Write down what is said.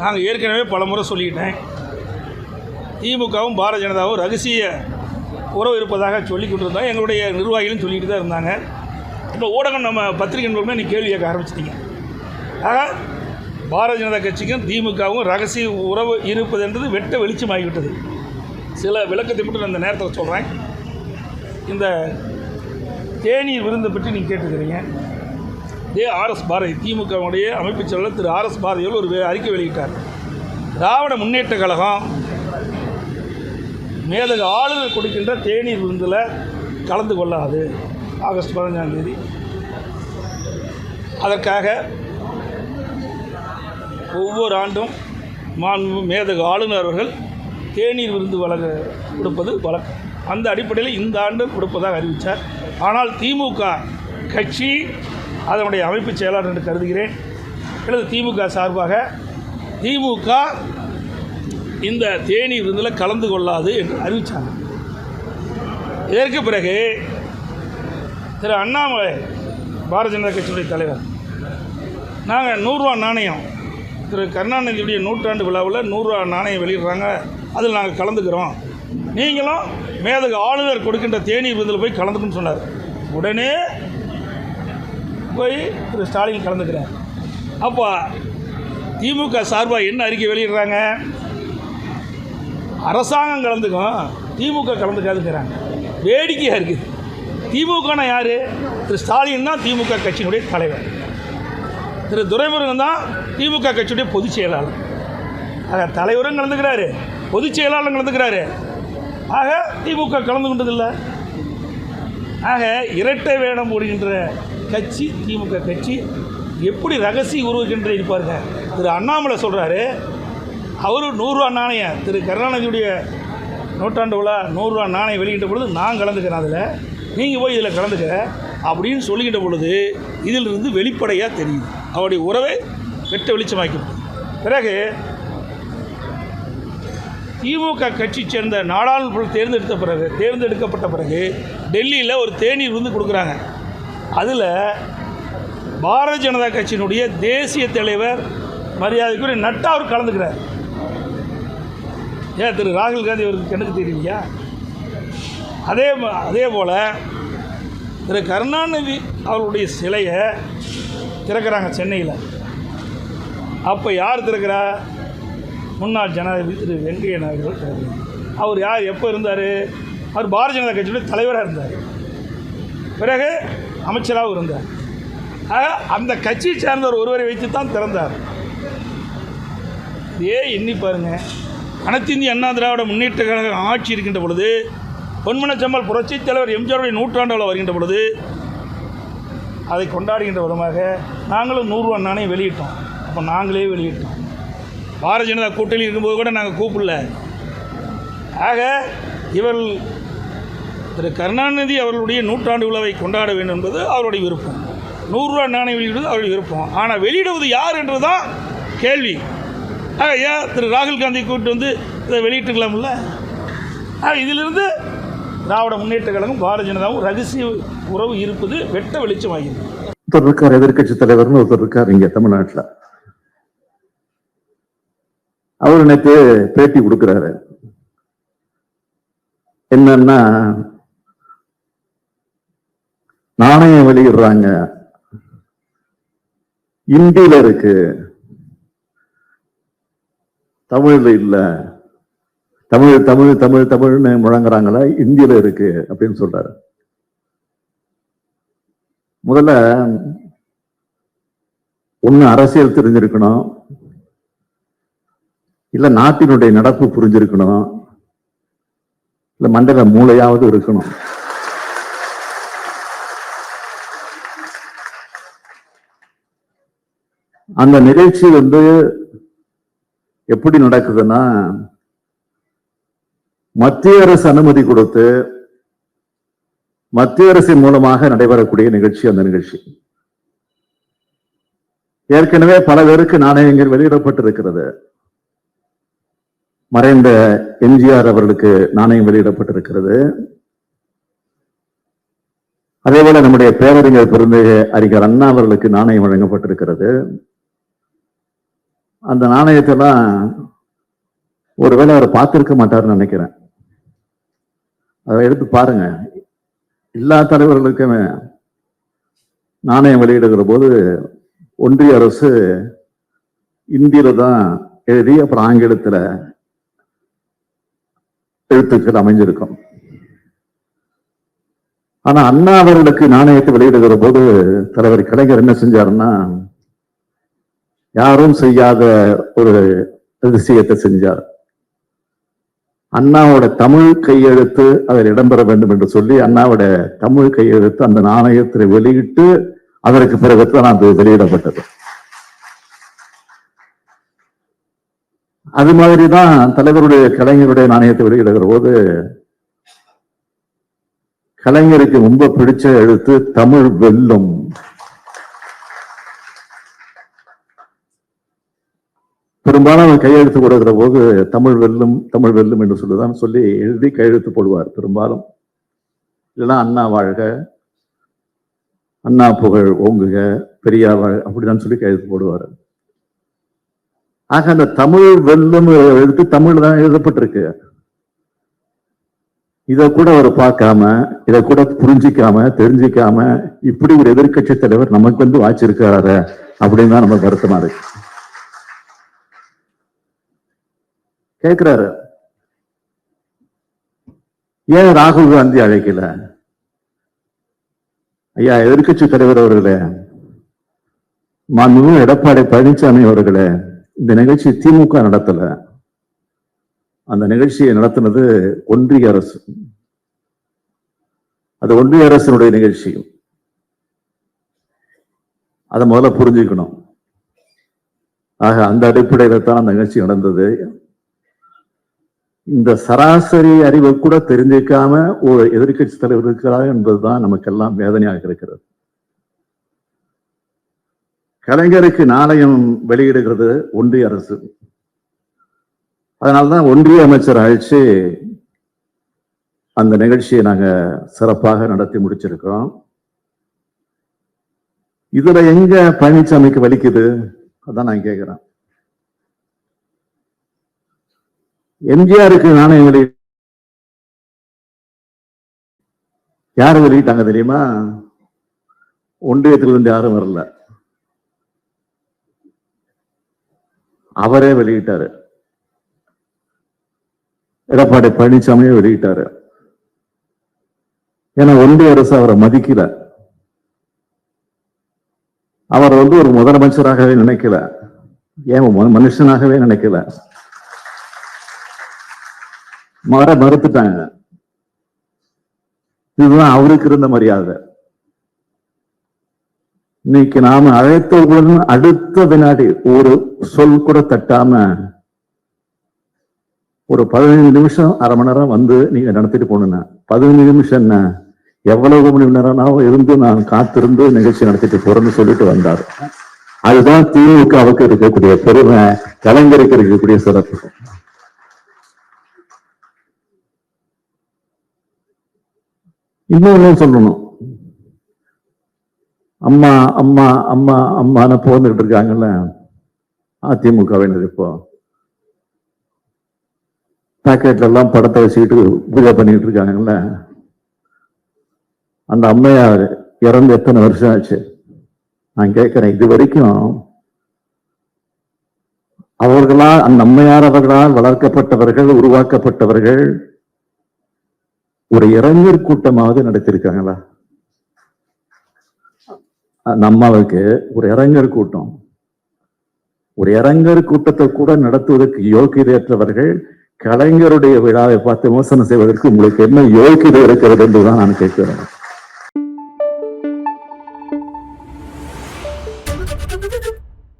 நாங்கள் ஏற்கனவே பல முறை சொல்லிக்கிட்டேன் திமுகவும் பாரதிய ஜனதாவும் ரகசிய உறவு இருப்பதாக சொல்லி கொண்டிருந்தோம். எங்களுடைய நிர்வாகிகளும் சொல்லிட்டு தான் இருந்தாங்க. இப்போ ஊடகம் நம்ம பத்திரிகை மூலமே நீ கேள்வி கேட்க ஆரம்பிச்சிட்டீங்க. ஆக பாரதிய ஜனதா கட்சிக்கும் திமுகவும் ரகசிய உறவு இருப்பது என்றது வெட்ட வெளிச்சமாகிவிட்டது. சில விளக்கத்தை மட்டும் நான் இந்த நேரத்தில் சொல்கிறேன் இந்த தேநீர் விருந்தை பற்றி நீங்கள் கேட்டுக்கிறீங்க. இதே ஆர்எஸ் பாரதி திமுகவுடைய அமைப்புச் செயலாளர் திரு ஆர்எஸ் பாரதியோடு ஒரு அறிக்கை வெளியிட்டார். திராவிட முன்னேற்ற கழகம் மேலக ஆளுநர் கொடுக்கின்ற தேநீர் விருந்தில் கலந்து கொள்ளாது ஆகஸ்ட் பதினஞ்சாம் தேதி. அதற்காக ஒவ்வொரு ஆண்டும் மாண்பு மேதகு ஆளுநர் அவர்கள் தேநீர் விருந்து வழங்க கொடுப்பது வழக்கம். அந்த அடிப்படையில் இந்த ஆண்டு கொடுப்பதாக அறிவித்தார் ஆனால் திமுக கட்சி அதனுடைய அமைப்பு செயலாளர் என்று கருதுகிறேன். எனது திமுக சார்பாக திமுக இந்த தேனி விருந்தில் கலந்து கொள்ளாது என்று அறிவித்தாங்க இதற்கு பிறகு திரு அண்ணாமலை பாரதிய ஜனதா கட்சியுடைய தலைவர் நாங்கள் நூறுரூவா நாணயம் திரு கருணாநிதியுடைய நூற்றாண்டு விழாவில் நூறுரூவா நாணயம் வெளியிடுறாங்க. அதில் நாங்கள் கலந்துக்கிறோம். நீங்களும் மேதகு ஆளுநர் கொடுக்கின்ற தேனி விருந்தில் போய் கலந்துக்குன்னு சொன்னார். உடனே போய் திரு ஸ்டாலின் கலந்துக்கிறார். அப்போ திமுக சார்பாக என்ன அறிக்கை வெளியிடுறாங்க? அரசாங்கம் கலந்துக்கும் திமுக கலந்துக்காதுங்கிறாங்க. வேடிக்கையாக இருக்குது. திமுகனா யார்? திரு ஸ்டாலின் தான் திமுக கட்சியினுடைய தலைவர். திரு துரைமுருகன் தான் திமுக கட்சியுடைய பொதுச் செயலாளர். ஆக தலைவரும் கலந்துக்கிறாரு பொதுச் செயலாளரும் கலந்துக்கிறாரு. ஆக திமுக கலந்து கொண்டதில்லை. ஆக இரட்டை வேடம் போடுகின்ற கட்சி திமுக கட்சி எப்படி ரகசிய உருவுகின்ற இருப்பாருங்க திரு அண்ணாமலை சொல்கிறாரு அவர் நூறுரூவா நாணயம் திரு கருணாநிதியுடைய நூற்றாண்டு விழா நூறுரூவா நாணயம் வெளியிட்ட பொழுது நான் கலந்துக்கிறேன் அதில். நீங்கள் போய் இதில் கலந்துக்க அப்படின்னு சொல்லிக்கிட்ட பொழுது இதிலிருந்து வெளிப்படையாக தெரியுது. அவருடைய உறவை வெட்ட வெளிச்சமாக்கி பிறகு திமுக கட்சி சேர்ந்த நாடாளுமன்ற தேர்ந்தெடுத்த பிறகு தேர்ந்தெடுக்கப்பட்ட பிறகு டெல்லியில் ஒரு தேநீர் விருந்து கொடுக்குறாங்க. அதில் பாரதிய ஜனதா கட்சியினுடைய தேசிய தலைவர் மரியாதைக்குரிய நட்டா அவர் கலந்துக்கிறார். ஏன் திரு ராகுல் காந்தி அவருக்கு எனக்கு தெரியலையா அதே அதே போல் திரு கருணாநிதி அவருடைய சிலையை திறக்கிறாங்க சென்னையில். அப்போ யார் திறக்கிறா? முன்னாள் ஜனாதிபதி திரு வெங்கையா நாயுடு திறக்கிறார். அவர் யார்? எப்போ இருந்தார்? அவர் பாரதிய ஜனதா கட்சியுடைய தலைவராக இருந்தார். பிறகு அமைச்சராகவும் இருந்தார். ஆக அந்த கட்சியை சார்ந்தவர் ஒருவரை வைத்து தான் திறந்தார். இதே எண்ணி பாருங்க. அனைத்து இந்திய அண்ணா திராவிட முன்னேற்ற கழகம் ஆட்சி இருக்கின்ற பொழுது பொன்மனச்சம்மல் புரட்சித் தலைவர் எம்ஜிஆருடைய நூற்றாண்டில் வருகின்ற பொழுது அதை கொண்டாடுகின்ற விதமாக நாங்களும் நூறுரூவா நாணயம் வெளியிட்டோம். அப்போ நாங்களே வெளியிட்டோம். பாரதிய ஜனதா கூட்டணி இருக்கும்போது கூட நாங்கள் கூப்பிடல. ஆக இவர்கள் திரு கருணாநிதி அவர்களுடைய நூற்றாண்டு விழாவை கொண்டாட வேண்டும் என்பது அவருடைய விருப்பம். நூறுரூவா நாணயம் வெளியிடுவது அவருடைய விருப்பம். ஆனால் வெளியிடுவது யார் என்று தான் கேள்வி. ஆக ஏன் திரு ராகுல் காந்தி கூப்பிட்டு வந்து இதை வெளியிட்டுக்கலாம்ல ஆக இதிலிருந்து திராவிட முன்னேற்ற கழகம் பாரதிய ஜனதாவும் ரகசிய உறவு இருப்பது வெட்ட வெளிச்சமாகிறது. ஒருத்தர் இருக்கார் எதிர்க்கட்சி தலைவர்னு ஒருத்தர் இருக்கார் இங்க தமிழ்நாட்டில். அவர் நேற்று பேட்டி கொடுக்குறாரு. என்னன்னா நாணயம் வெளியிடுறாங்க. இந்தியில இருக்கு. தமிழ்ல இல்ல. தமிழ் தமிழ் தமிழ் தமிழ்னு முழங்குறாங்களா? இந்தியில இருக்கு அப்படின்னு சொல்றாரு. முதல்ல ஒண்ணு அரசியல் தெரிஞ்சிருக்கணும். இல்ல நாட்டினுடைய நடப்பு புரிஞ்சிருக்கணும். இல்ல மண்டல மூளையாவது இருக்கணும். அந்த நிகழ்ச்சி வந்து எப்படி நடக்குதுன்னா மத்திய அரசு அனுமதி கொடுத்து மத்திய அரசின் மூலமாக நடைபெறக்கூடிய நிகழ்ச்சி அந்த நிகழ்ச்சி. ஏற்கனவே பல பேருக்கு நாணயங்கள் வெளியிடப்பட்டிருக்கிறது. மறைந்த எம்ஜிஆர் அவர்களுக்கு நாணயம் வெளியிடப்பட்டிருக்கிறது. அதே போல நம்முடைய பேரறிஞர் பெருந்தகை அறிஞர் அண்ணா அவர்களுக்கு நாணயம் வழங்கப்பட்டிருக்கிறது. அந்த நாணயத்தெல்லாம் ஒருவேளை அவர் பார்த்திருக்க மாட்டார்னு நினைக்கிறேன். அதை எடுத்து பாருங்க. எல்லா தலைவர்களுக்குமே நாணயம் வெளியிடுகிற போது ஒன்றிய அரசு இந்தியில தான் எழுதி அப்புறம் ஆங்கிலத்தில் எழுத்துக்கள் அமைஞ்சிருக்கும். ஆனா அண்ணா அவர்களுக்கு நாணயத்தை வெளியிடுகிற போது தலைவர் கலைஞர் என்ன செஞ்சாருன்னா யாரும் செய்யாத ஒரு அதிசயத்தை செஞ்சார். அண்ணாவோட தமிழ் கையெழுத்து அதில் இடம்பெற வேண்டும் என்று சொல்லி அண்ணாவோட தமிழ் கையெழுத்து அந்த நாணயத்தில் வெளியிட்டு அதற்கு பிறகுதான் அது வெளியிடப்பட்டது. அது மாதிரிதான் தலைவருடைய கலைஞருடைய நாணயத்தை வெளியிடுகிற போது கலைஞருக்கு ரொம்ப பிடிச்ச எழுத்து தமிழ் வெல்லும். பெரும்பாலும் அவர் கையெழுத்து கொடுக்கிற போது தமிழ் வெல்லும் தமிழ் வெல்லும் என்று சொல்லிதான் சொல்லி எழுதி கையெழுத்து போடுவார். பெரும்பாலும் இல்லைன்னா அண்ணா வாழ்க அண்ணா புகழ் ஓங்குக பெரியார் வாழ் அப்படிதான் சொல்லி கையெழுத்து போடுவார். ஆக அந்த தமிழ் வெல்லும் எழுத்து தமிழ் தான் எழுதப்பட்டிருக்கு. இதை கூட அவர் பார்க்காம இதை கூட புரிஞ்சிக்காம தெரிஞ்சிக்காம இப்படி ஒரு எதிர்க்கட்சி தலைவர் நமக்கு வந்து வாச்சிருக்காரு அப்படின்னு தான் நம்ம வருத்தமா இருக்கு. கேக்குறாரு. ஏன் ராகுல் காந்தி அழைக்கல? ஐயா எதிர்க்கட்சி தலைவர் அவர்களே மாண்புமிகு எடப்பாடி பழனிசாமி அவர்களே இந்த நிகழ்ச்சி திமுக நடத்தல. அந்த நிகழ்ச்சியை நடத்தினது ஒன்றிய அரசு. அது ஒன்றிய அரசனுடைய நிகழ்ச்சி. அதை முதல்ல புரிஞ்சுக்கணும். ஆக அந்த அடிப்படையில தான் அந்த நிகழ்ச்சி நடந்தது. இந்த சராசரி அறிவை கூட தெரிஞ்சிக்காம ஒரு எதிர்க்கட்சி தலைவர் இருக்கிறார் என்பதுதான் நமக்கெல்லாம் வேதனையாக இருக்கிறது. கலைஞருக்கு நாணயம் வெளியிடுகிறது ஒன்றிய அரசு. அதனால்தான் ஒன்றிய அமைச்சர் அழைச்சு அந்த நிகழ்ச்சியை நாங்க சிறப்பாக நடத்தி முடிச்சிருக்கோம் இதுல எங்க பழனிசாமிக்கு வலிக்குது? அதான் நான் கேட்கிறேன் எம்ஜிஆருக்கு நாணயம் வெளி யார் வெளியிட்டாங்க தெரியுமா? ஒன்றியத்திலிருந்து யாரும் வரல. அவரே வெளியிட்டாரு. எடப்பாடி பழனிசாமியே வெளியிட்டாரு. ஏன்னா ஒன்றிய அரசு அவரை மதிக்கல. அவர் வந்து ஒரு முதலமைச்சராகவே நினைக்கல. ஏன் மனுஷனாகவே நினைக்கல. மற மறுத்துட்டாங்க. இதுதான் அவருக்கு இருந்த மரியாதை. இன்னைக்கு நாம அழைத்தவுடன் அடுத்த வினாடி ஒரு சொல் கூட தட்டாம ஒரு பதினைந்து நிமிஷம் அரை மணி நேரம் வந்து நீங்க நடத்திட்டு போகணுங்க பதினஞ்சு நிமிஷம் என்ன? எவ்வளவு மணி நேரம்னாலும் இருந்து நான் காத்திருந்து நிகழ்ச்சி நடத்திட்டு போறேன்னு சொல்லிட்டு வந்தார். அதுதான் திமுகவுக்கு இருக்கக்கூடிய பெருமை கலைஞருக்கு இருக்கக்கூடிய சிறப்பு. இன்னொன்னு சொல்லணும். அம்மா அம்மா அம்மா அம்மான்னு போந்துகிட்டு இருக்காங்கல்ல அதிமுகவினர் இப்போ. பாக்கெட்ல எல்லாம் படத்தை வச்சுக்கிட்டு பூஜை பண்ணிட்டு இருக்காங்கல்ல. அந்த அம்மையார் இறந்து எத்தனை வருஷம் ஆச்சு? நான் கேட்கிறேன் இது வரைக்கும் அவர்களால் அந்த அம்மையார் அவர்களால் வளர்க்கப்பட்டவர்கள் உருவாக்கப்பட்டவர்கள் ஒரு இளைஞர் கூட்டமாவது நடத்திருக்காங்களா? நம்மளுக்கு ஒரு இளைஞர் கூட்டம். ஒரு இறங்கர் கூட்டத்தை கூட நடத்துவதற்கு யோக்கியதையற்றவர்கள் கலைஞருடைய விழாவை பார்த்து விமர்சனம் செய்வதற்கு உங்களுக்கு என்ன யோகியதை இருக்கிறது என்றுதான் நான் கேட்கிறேன்.